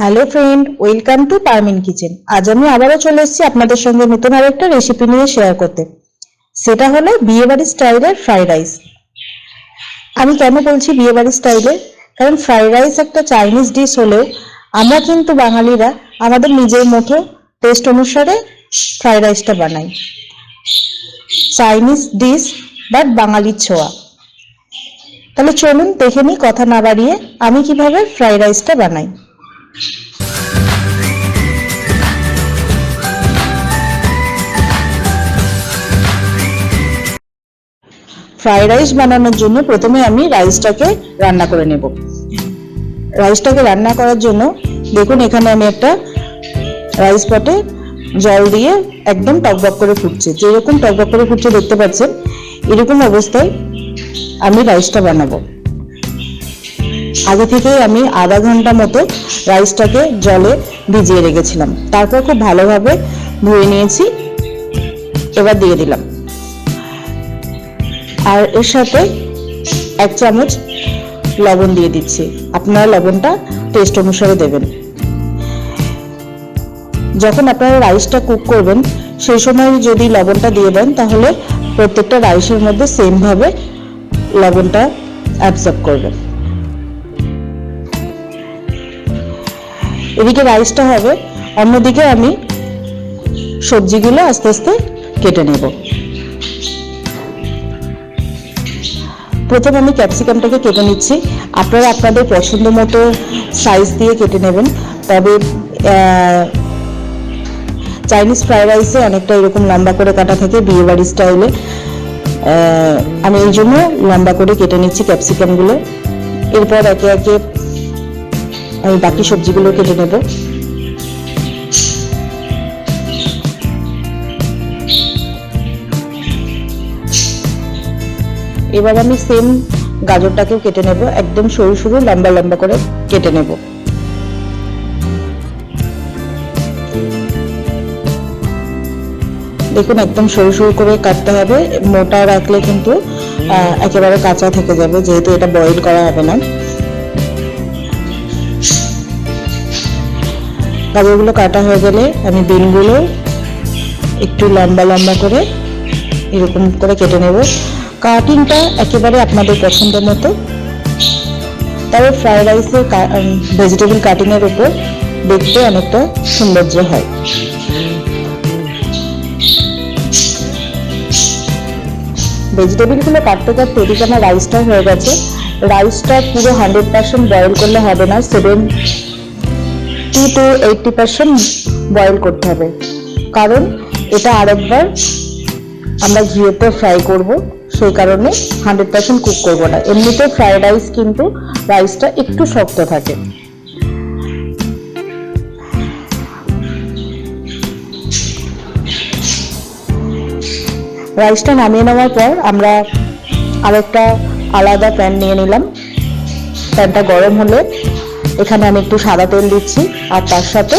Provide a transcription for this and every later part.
Hello friend welcome to Parmin kitchen আজ আমি আবারও চলে এসেছি আপনাদের সঙ্গে নতুন আরেকটা রেসিপি নিয়ে শেয়ার করতে। সেটা হলো বিয়েবাড়ি স্টাইলের ফ্রাইড রাইস আমি কেন বলছি বিয়েবাড়ি স্টাইলের কারণ ফ্রাইড রাইস একটা চাইনিজ ডিশ হলেও আমরা কিন্তু বাঙালিরা আমাদের নিজের মতো টেস্ট অনুসারে ফ্রাইড রাইসটা বানাই। চাইনিজ ডিশ বাট বাঙালির ছোঁয়া। তাহলে চলুন দেখে নিই, কথা না বাড়িয়ে আমি কীভাবে ফ্রাইড রাইসটা বানাই। ফ্রাইড রাইস বানানোর জন্য প্রথমে আমি রাইসটাকে রান্না করে নেব। রাইসটাকে রান্না করার জন্য দেখুন এখানে আমি একটা রাইস পটে জল দিয়ে একদম টকবক করে ফুটছে। যেরকম টকবক করে ফুটছে দেখতে পাচ্ছেন, এরকম অবস্থায় আমি রাইসটা বানাবো। আগে থেকেই আমি আধা ঘণ্টা মতো রাইসটাকে জলে ভিজিয়ে রেখেছিলাম। তারপর খুব ভালোভাবে ধুয়ে নিয়েছি। এবার দিয়ে দিলাম। আর এর সাথে এক চামচ লবণ দিয়ে দিচ্ছি। আপনারা লবণটা টেস্ট অনুসারে দেবেন। যখন আপনারা রাইসটা কুক করবেন, সেই সময় যদি লবণটা দিয়ে দেন, তাহলে প্রত্যেকটা রাইসের মধ্যে সেমভাবে লবণটা অ্যাবজর্ব করবে এদিকে রাইসটা হবে, অন্যদিকে আমি সবজিগুলো আস্তে আস্তে কেটে নেব। প্রথম আমি ক্যাপসিকামটাকে কেটে নিচ্ছি। আপনারা আপনাদের পছন্দ মতো সাইজ দিয়ে কেটে নেবেন। তবে চাইনিজ ফ্রাইড রাইসে অনেকটা এরকম লম্বা করে কাটা থাকে বিয়ে বাড়ি স্টাইলে আমি এই জন্য লম্বা করে কেটে নিচ্ছি ক্যাপসিকামগুলো এরপর একে একে আমি বাকি সবজিগুলো কেটে নেব। এবার আমি সেম গাজরটাকেও কেটে নেব। একদম সরু সরু, লম্বা লম্বা করে কেটে নেব। দেখুন, একদম সরু সরু করে কাটতে হবে। মোটা রাখলে কিন্তু একেবারে কাঁচা থেকে যাবে, যেহেতু এটা বয়েল করা হবে না। গাজরগুলো কাটা হয়ে গেলে আমি বিনগুলো একটু লম্বা লম্বা করে এরকম করে কেটে নেব। কাটিংটা একেবারে আপনাদের পছন্দ মতো। তবে ফ্রাইড রাইসের ভেজিটেবল কাটিংয়ের উপর দেখতে অনেকটা সৌন্দর্য হয়। ভেজিটেবলগুলো কাটতে কাটতে এদিকে আমার রাইসটা হয়ে গেছে। রাইসটা পুরো হান্ড্রেড পার্সেন্ট বয়েল করলে হবে না। Seventy to eighty percent boil করতে হবে। কারণ এটা আরেকবার আমরা ঘিয়েতে ফ্রাই করব, সেই কারণে হান্ড্রেড পার্সেন্ট কুক করব না। এমনিতে ফ্রাইড রাইস কিন্তু রাইসটা একটু শক্ত থাকে। রাইসটা নামিয়ে নেওয়ার পর আমরা আরেকটা আলাদা প্যান নিয়ে নিলাম। প্যানটা গরম হলে এখানে আমি একটু সাদা তেল দিচ্ছি আর তার সাথে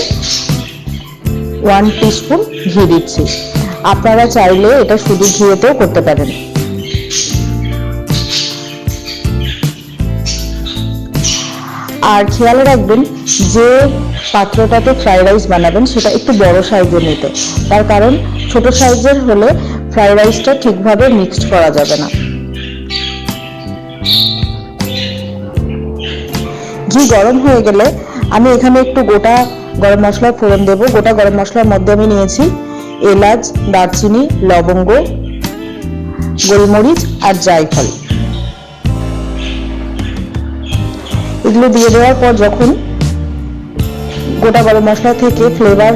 ওয়ান টিস্পুন ঘি দিচ্ছি। আপনারা চাইলে এটা শুধু ঘিয়েতেও করতে পারেন। আর খেয়াল রাখবেন, যে পাত্রটাতে ফ্রাইড রাইস বানাবেন, সেটা একটু বড় সাইজের নিতে। তার কারণ, ছোট সাইজের হলে ফ্রাইড রাইসটা ঠিকভাবে মিক্সড করা যাবে না। ঘি গরম হয়ে গেলে আমি এখানে একটু গোটা গরম মশলা ফোড়ন দেবো। গোটা গরম মশলার মধ্যে আমি নিয়েছি এলাচ, দারচিনি, লবঙ্গ, গোলমরিচ আর জায়ফল। এগুলো দিয়ে দেওয়ার পর যখন গোটা গরম মশলা থেকে ফ্লেভার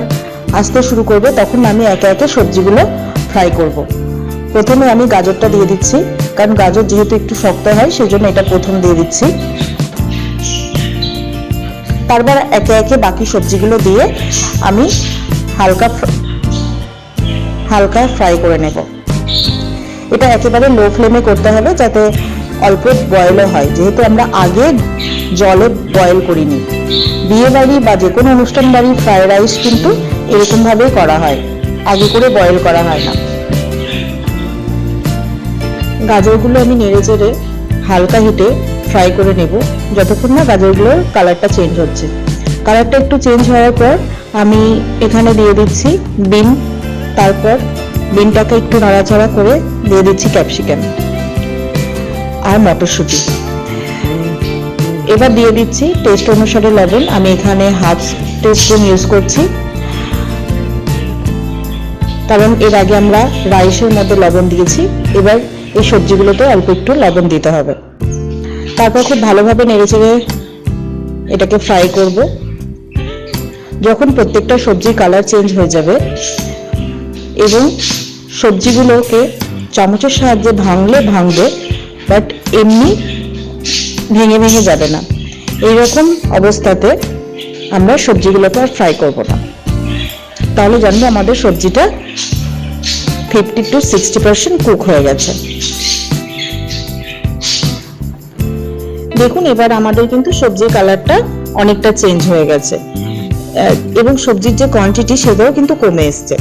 আসতে শুরু করবে, তখন আমি একে একে সবজিগুলো ফ্রাই করব। প্রথমে আমি গাজরটা দিয়ে দিচ্ছি, কারণ গাজর যেহেতু একটু শক্ত হয় সেই জন্য এটা প্রথম দিয়ে দিচ্ছি। তারপর একে একে বাকি সবজিগুলো দিয়ে আমি হালকা হালকা ফ্রাই করে নেব। এটা একেবারে লো ফ্লেমে করতে হবে যাতে অল্প বয়েলও হয়। যেহেতু আমরা আগে জলে বয়েল করিনি। বিয়ে বাড়ি বা যে কোনো অনুষ্ঠান বাড়ি ফ্রাইড রাইস কিন্তু এরকমভাবেই করা হয়। আগে করে বয়েল করা হয় না। গাজরগুলো আমি নেড়ে চেড়ে হালকা হিটে ফ্রাই করে নেব। যতক্ষণ না গাজরগুলোর কালারটা চেঞ্জ হচ্ছে। কালারটা একটু চেঞ্জ হওয়ার পর আমি এখানে দিয়ে দিচ্ছি বিন তারপর বিনটাকে একটু নাড়াচাড়া করে দিয়ে দিচ্ছি ক্যাপসিকাম আর মটরশুঁটি। এবার দিয়ে দিচ্ছি টেস্ট অনুসারে লবণ। আমি এখানে হাফ টিস্পুন ইউজ করছি। কারণ এর আগে আমরা রাইসের মধ্যে লবণ দিয়েছি। এবার এই সবজিগুলোতে অল্প একটু লবণ দিতে হবে। তারপর খুব ভালোভাবে নেড়েচেড়ে এটাকে ফ্রাই করব। যখন প্রত্যেকটা সবজির কালার চেঞ্জ হয়ে যাবে এবং সবজিগুলোকে চামচের সাহায্যে ভাঙলে ভাঙবে বাট এমনি ভেঙে ভেঙে যাবে না। এইরকম অবস্থাতে আমরা সবজিগুলোকে আর ফ্রাই করব না। তাহলে জানব আমাদের সবজিটা fifty to sixty percent cook হয়ে গেছে। দেখুন, এবার আমাদের কিন্তু সবজির কালারটা অনেকটা চেঞ্জ হয়ে গেছে। এবং সবজির যে কোয়ান্টিটি সেটাও কিন্তু কমে এসছে।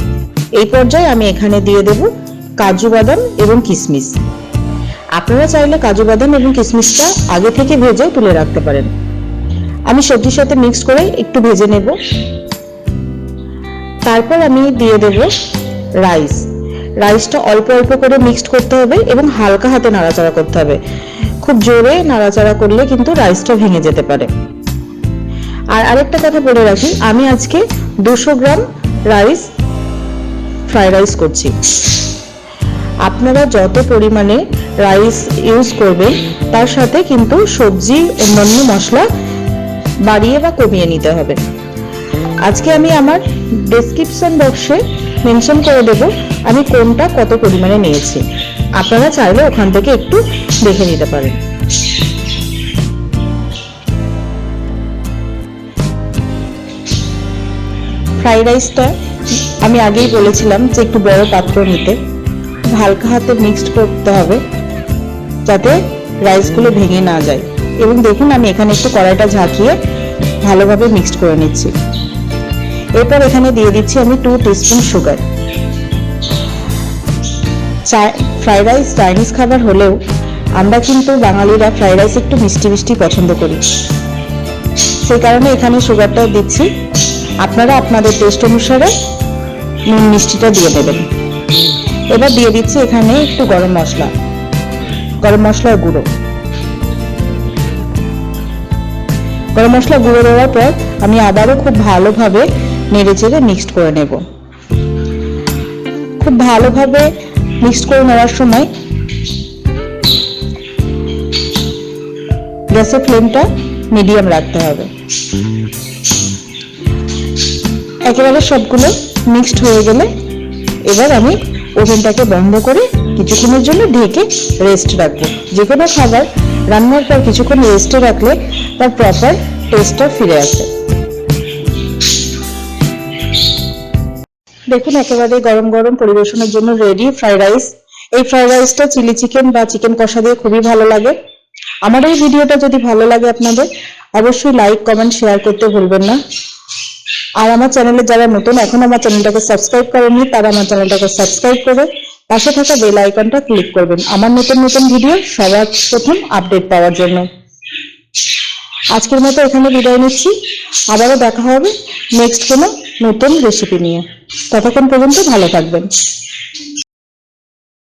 এই পর্যায়ে আমি এখানে দিয়ে দেব কাজু বাদাম এবং কিশমিশ আপনারা চাইলে কাজু বাদাম এবং কিশমিশটা আগে থেকে ভেজে তুলে রাখতে পারেন। আমি সবজির সাথে মিক্স করে একটু ভেজে নেব। তারপর আমি দিয়ে দেব রাইস রাইসটা অল্প অল্প করে মিক্সড করতে হবে এবং হালকা হাতে নাড়াচাড়া করতে হবে। খুব জোরে নাড়াচাড়া করলে কিন্তু রাইসটা ভেঙে যেতে পারে। আর আরেকটা কথা বলে রাখি, আমি আজকে দুশো গ্রাম রাইস ফ্রাইড রাইস করছি। আপনারা যত পরিমাণে রাইস ইউজ করবেন, তার সাথে কিন্তু সবজি, অন্যান্য মশলা বাড়িয়ে বা কমিয়ে নিতে হবে। আজকে আমি আমার ডেসক্রিপশন বক্সে মেনশন করে দেব, আমি কোনটা কত পরিমাণে নিয়েছি। আপনারা চাইলে ওখান থেকে একটু দেখে নিতে পারেন। ফ্রাইড রাইসটা আমি আগেই বলেছিলাম যে একটু বড় পাত্র নিতে। হালকা হাতে মিক্সড করতে হবে, যাতে রাইসগুলো ভেঙে না যায়। এবং দেখুন, আমি এখানে একটু কড়াইটা ঝাঁকিয়ে ভালোভাবে মিক্সড করে নিচ্ছি। এরপর এখানে দিয়ে দিচ্ছি আমি two teaspoon sugar fried rice, Chinese খাবার হলেও আমরা কিন্তু বাঙালিরা ফ্রাইড রাইস একটু মিষ্টি মিষ্টি পছন্দ করি। সেই কারণে এখানে সুগারটা দিচ্ছি। আপনারা আপনাদের টেস্ট অনুসারে নুন মিষ্টিটা দিয়ে দেবেন। এবার দিয়ে দিচ্ছি এখানে একটু গরম মশলা। গরম মশলার গুঁড়ো। গরম মশলা গুঁড়ো দেওয়ার পর আমি আবারও খুব ভালোভাবে নেড়ে চেড়ে মিক্সড করে নেব। খুব ভালোভাবে মিক্সড করে নেওয়ার সময় গ্যাসের ফ্লেমটা মিডিয়াম রাখতে হবে। একেবারে সবগুলো মিক্সড হয়ে গেলে এবার আমি ওভেনটাকে বন্ধ করে কিছুক্ষণের জন্য ঢেকে রেস্ট রাখব। যে কোনো খাবার রান্নার পর কিছুক্ষণ রেস্টে রাখলে তার প্রপার টেস্টটা ফিরে আসে। দেখুন, একেবারে গরম গরম পরিবেশনের জন্য রেডি ফ্রাইড রাইস এই ফ্রাইড রাইসটা চিলি চিকেন বা চিকেন কষা দিয়ে খুবই ভালো লাগে। আমার এই ভিডিওটা যদি ভালো লাগে আপনাদের, অবশ্যই লাইক কমেন্ট শেয়ার করতে ভুলবেন না। আর আমার চ্যানেলে যারা নতুন, এখন আমার চ্যানেলটাকে সাবস্ক্রাইব করেননি, তারা আমার চ্যানেলটাকে সাবস্ক্রাইব করে পাশে থাকা বেল আইকনটা ক্লিক করবেন। আমার নতুন নতুন ভিডিও সবার প্রথম আপডেট পাওয়ার জন্য। আজকের মতো এখানে বিদায় নিচ্ছি। আবারও দেখা হবে নেক্সট কোনো নতুন রেসিপি নিয়ে। ততক্ষণ পর্যন্ত ভালো থাকবেন।